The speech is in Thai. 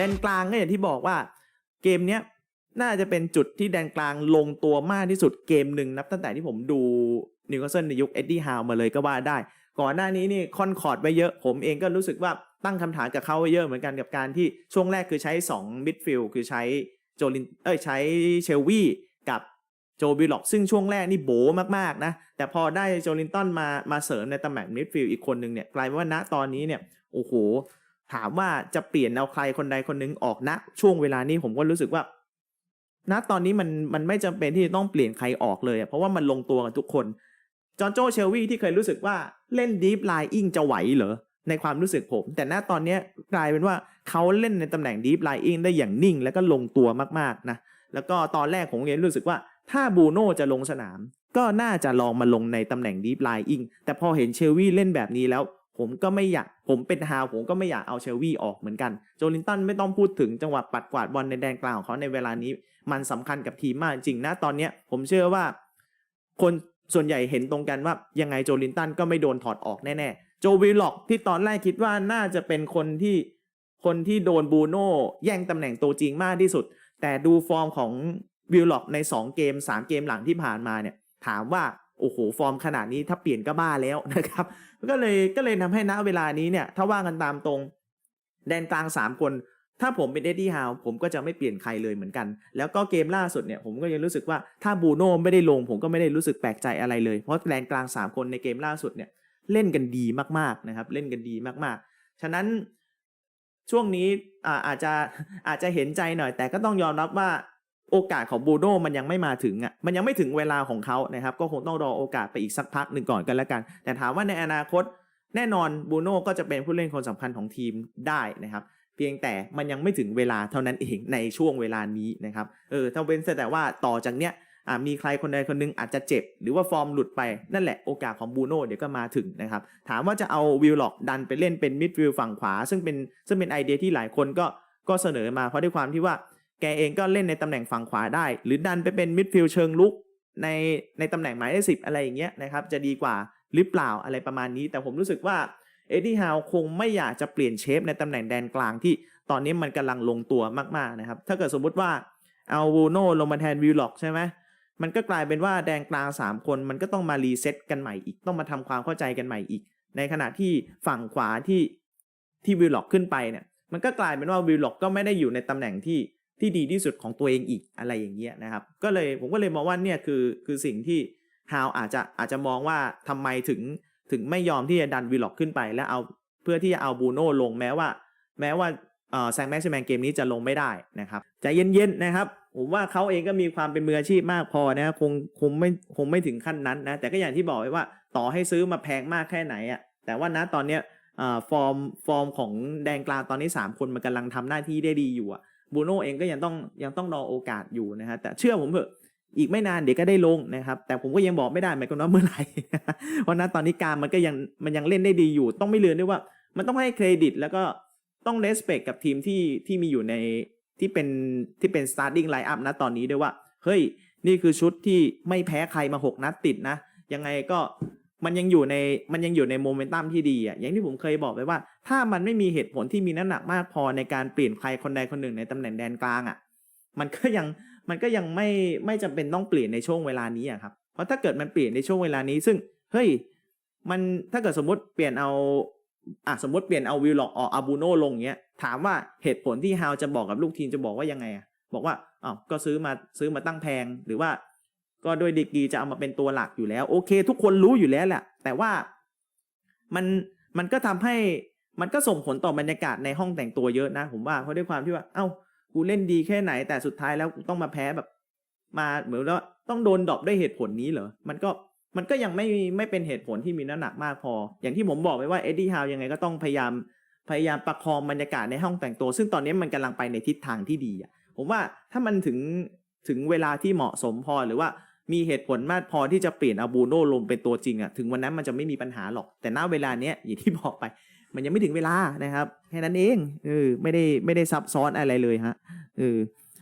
แดนกลางก็อย่างที่บอกว่าเกมเนี้ยน่าจะเป็นจุดที่แดนกลางลงตัวมากที่สุดเกมหนึ่งนับตั้งแต่ที่ผมดูนิวคาสเซิลในยุคเอ็ดดี้ฮาวมาเลยก็ว่าได้ ก่อนหน้านี้นี่คอนคอร์ดไว้เยอะผมเองก็รู้สึกว่าตั้งคำถามกับเขาไว้เยอะเหมือนกันกับการที่ช่วงแรกคือใช้ 2 มิดฟิลด์คือใช้โจลินเอ้ยใช้เชลวี่กับโจบิล็อกซึ่งช่วงแรกนี่โบมากๆนะ แต่พอได้โจลินตันมามาเสริมในตำแหน่งมิดฟิลด์อีกคนนึงเนี่ยกลายเป็นว่าณตอนนี้เนี่ยโอ้โห ถามว่าจะเปลี่ยนเอาใครคนใดคนหนึงออกณช่วงเวลานี้ผมก็รู้สึกว่าณตอนนี้มันมันไม่จำเป็นที่จะต้องเปลี่ยนใครออกเลยเพราะว่ามันลงตัวกันทุกคน จอห์นโจเชลวีที่เคยรู้สึกว่าเล่นดีฟไลน์อิงจะไหวเหรอในความรู้สึกผม แต่ณตอนนี้กลายเป็นว่าเขาเล่นในตำแหน่งดีฟไลน์อิงได้อย่างนิ่ง แล้วก็ลงตัวมากๆนะแล้วก็ตอนแรกผมเองรู้สึกว่าถ้าบูโน่จะลงสนาม ก็น่าจะลองมาลงในตำแหน่งดีฟไลน์อิงแต่พอเห็นเชลวีเล่นแบบนี้แล้ว ผมก็ไม่อยากผมเป็นฮาวผมก็ไม่อยากเอาเชลวีออกเหมือนกันโจลินตันไม่ต้องพูดถึงจังหวะปัดกวาดบอลในแดนกลางของเขาในเวลานี้มันสำคัญกับทีมมากจริงนะตอนเนี้ยผมเชื่อว่า คนส่วนใหญ่เห็นตรงกันว่ายังไงโจลินตันก็ไม่โดนถอดออกแน่ๆโจวิลล็อกที่ตอนแรกคิดว่าน่าจะเป็นคนที่คนที่โดนบูโน่แย่งตำแหน่งตัวจริงมากที่สุด แต่ดูฟอร์มของวิลล็อกใน 2 เกม 3 เกมหลังที่ผ่านมาเนี่ยถามว่า โอ้โหฟอร์มขนาดนี้ถ้าเปลี่ยนก็บ้าแล้วนะครับ ก็เลยก็เลยทำให้ณเวลานี้เนี่ย ถ้าว่ากันตามตรง แดนกลาง 3 คน ถ้าผมเป็นเอ็ดดี้ฮาวผมก็จะไม่เปลี่ยนใครเลยเหมือนกัน แล้วก็เกมล่าสุดเนี่ยผมก็ยังรู้สึกว่าถ้าบูโน่ไม่ได้ลง ผมก็ไม่ได้รู้สึกแปลกใจอะไรเลย เพราะแดนกลาง 3 คนในเกมล่าสุดเนี่ยเล่นกันดีมากๆนะครับ เล่นกันดีมากๆ ฉะนั้นช่วงนี้ออาจจะอาจจะเห็นใจหน่อย แต่ก็ต้องยอมรับว่า โอกาสของบูโน่มันยังไม่มาถึงอะมันยังไม่ถึงเวลาของเขานะครับ ก็คงต้องรอโอกาสไปอีกสักพักหนึ่งก่อนกันแล้วกัน แต่ถามว่าในอนาคตแน่นอนบูโน่ก็จะเป็นผู้เล่นคนสำคัญของทีมได้นะครับ เพียงแต่มันยังไม่ถึงเวลาเท่านั้นเองในช่วงเวลานี้นะครับเออถ้าเว้นแต่ว่าต่อจากเนี้ยอ่ามีใครคนใดคนหนึงอาจจะเจ็บ หรือว่าฟอร์มหลุดไปนั่นแหละโอกาสของบูโน่เดี๋ยวก็มาถึงนะครับ ถามว่าจะเอาวิลล็อกดันไปเล่นเป็นมิดฟิลด์ฝั่งขวา ซึ่งเป็นซึ่งเป็นไอเดียที่หลายคนก็ก็เสนอมาเพราะด้วยความที่ว่า แกเองก็เล่นในตำแหน่งฝั่งขวาได้ หรือดันไปเป็นมิดฟิลด์เชิงลุกในในตำแหน่งหมายเลขสิบอะไรอย่างเงี้ยนะครับจะดีกว่าหรือเปล่าอะไรประมาณนี้ แต่ผมรู้สึกว่าเอ็ดดี้ฮาวคงไม่อยากจะเปลี่ยนเชฟในตำแหน่งแดนกลางที่ตอนนี้มันกำลังลงตัวมากๆนะครับ ถ้าเกิดสมมุติว่าเอาวูโน่ลงมาแทนวิลล็อกใช่ไหมมันก็กลายเป็นว่าแดนกลาง 3 คนมันก็ต้องมารีเซ็ตกันใหม่อีกต้องมาทำความเข้าใจกันใหม่อีก ในขณะที่ฝั่งขวาที่ที่วิลล็อกขึ้นไปเนี่ยมันก็กลายเป็นว่าวิลล็อกก็ไม่ได้อยู่ในตำแหน่งที่ ที่ดีที่สุดของตัวเองอีกอะไรอย่างเงี้ยนะครับ ก็เลยผมก็เลยมองว่าเนี่ยคือคือสิ่งที่ฮาวอาจจะอาจจะมองว่าทำไมถึงถึงไม่ยอมที่จะดันวิลล็อกขึ้นไปแล้วเอาเพื่อที่จะเอาบูโน่ลงแม้ว่า แม้ว่าแซงแม็กซิแมนเกมนี้จะลงไม่ได้นะครับใจเย็นๆนะครับผมว่าเขาเองก็มีความเป็นมืออาชีพมากพอนะคงคงไม่คงไม่ถึงขั้นนั้นนะแต่ก็อย่างที่บอกไว้ว่าต่อให้ซื้อมาแพงมากแค่ไหนอะ่ะแต่ว่านะตอนเนี้ยอ่าฟอร์มฟอร์มของแดงกลางตอนนี้ 3 คนมันกำลังทำหน้าที่ได้ดีอยู่อะ่ะ บูโน่เองก็ยังต้องยังต้องรอโอกาสอยู่นะฮะแต่เชื่อผมเถอะอีกไม่นานเดี๋ยวก็ได้ลงนะครับ แต่ผมก็ยังบอกไม่ได้เหมือนกันว่าเมื่อไหร่เพราะนั้นตอนนี้การมันก็ยังมันยังเล่นได้ดีอยู่ ต้องไม่ลืมด้วยว่า มันต้องให้เครดิตแล้วก็ต้องเลสเปกกับทีมที่ที่มีอยู่ในที่เป็นที่เป็น starting line up นะตอนนี้ด้วยว่า เฮ้ย นี่คือชุดที่ไม่แพ้ใครมา 6 นัดติดนะ ยังไงก็ มันยังอยู่ในมันยังอยู่ในโมเมนตัมที่ดีอะอย่างที่ผมเคยบอกไปว่า ถ้ามันไม่มีเหตุผลที่มีน้ำหนักมากพอในการเปลี่ยนใครคนใดคนหนึ่งในตำแหน่งแดนกลางอะ มันก็ยังมันก็ยังไม่ไม่จำเป็นต้องเปลี่ยนในช่วงเวลานี้อะครับเพราะถ้าเกิดมันเปลี่ยนในช่วงเวลานี้ ซึ่งเฮ้ยมันถ้าเกิดสมมติเปลี่ยนเอาอะสมมติเปลี่ยนเอาวิลล็อกออกอาบูโนลงเงี้ยถามว่าเหตุผลที่ฮาวจะบอกกับลูกทีมจะบอกว่ายังไงอะบอกว่าอ้าวก็ซื้อมาซื้อมาตั้งแพงหรือว่า ก็โดยดีกีจะเอามาเป็นตัวหลักอยู่แล้ว โอเค ทุกคนรู้อยู่แล้วแหละแต่ว่ามันมันก็ทำให้มันก็ส่งผลต่อบรรยากาศในห้องแต่งตัวเยอะนะ ผมว่าเพราะด้วยความที่ว่า เอ้ากูเล่นดีแค่ไหน แต่สุดท้ายแล้วกูต้องมาแพ้แบบ มาเหมือนว่าต้องโดนดรอปด้วยเหตุผลนี้เหรอมันก็มันก็ยังไม่ไม่เป็นเหตุผลที่มีน้ำหนักมากพอ อย่างที่ผมบอกไว้ว่าเอ็ดดี้ฮาวยังไงก็ต้องพยายามพยายามประคองบรรยากาศในห้องแต่งตัว ซึ่งตอนนี้มันกำลังไปในทิศทางที่ดีอะผมว่าถ้ามันถึงถึงเวลาที่เหมาะสมพอหรือว่า มีเหตุผลมากพอที่จะเปลี่ยนอาบูโนลงเป็นตัวจริงอะถึงวันนั้นมันจะไม่มีปัญหาหรอกแต่ณเวลาเนี้ยอย่างที่บอกไป มันยังไม่ถึงเวลานะครับ แค่นั้นเองเออไม่ได้ไม่ได้ซับซ้อนอะไรเลยฮะเออ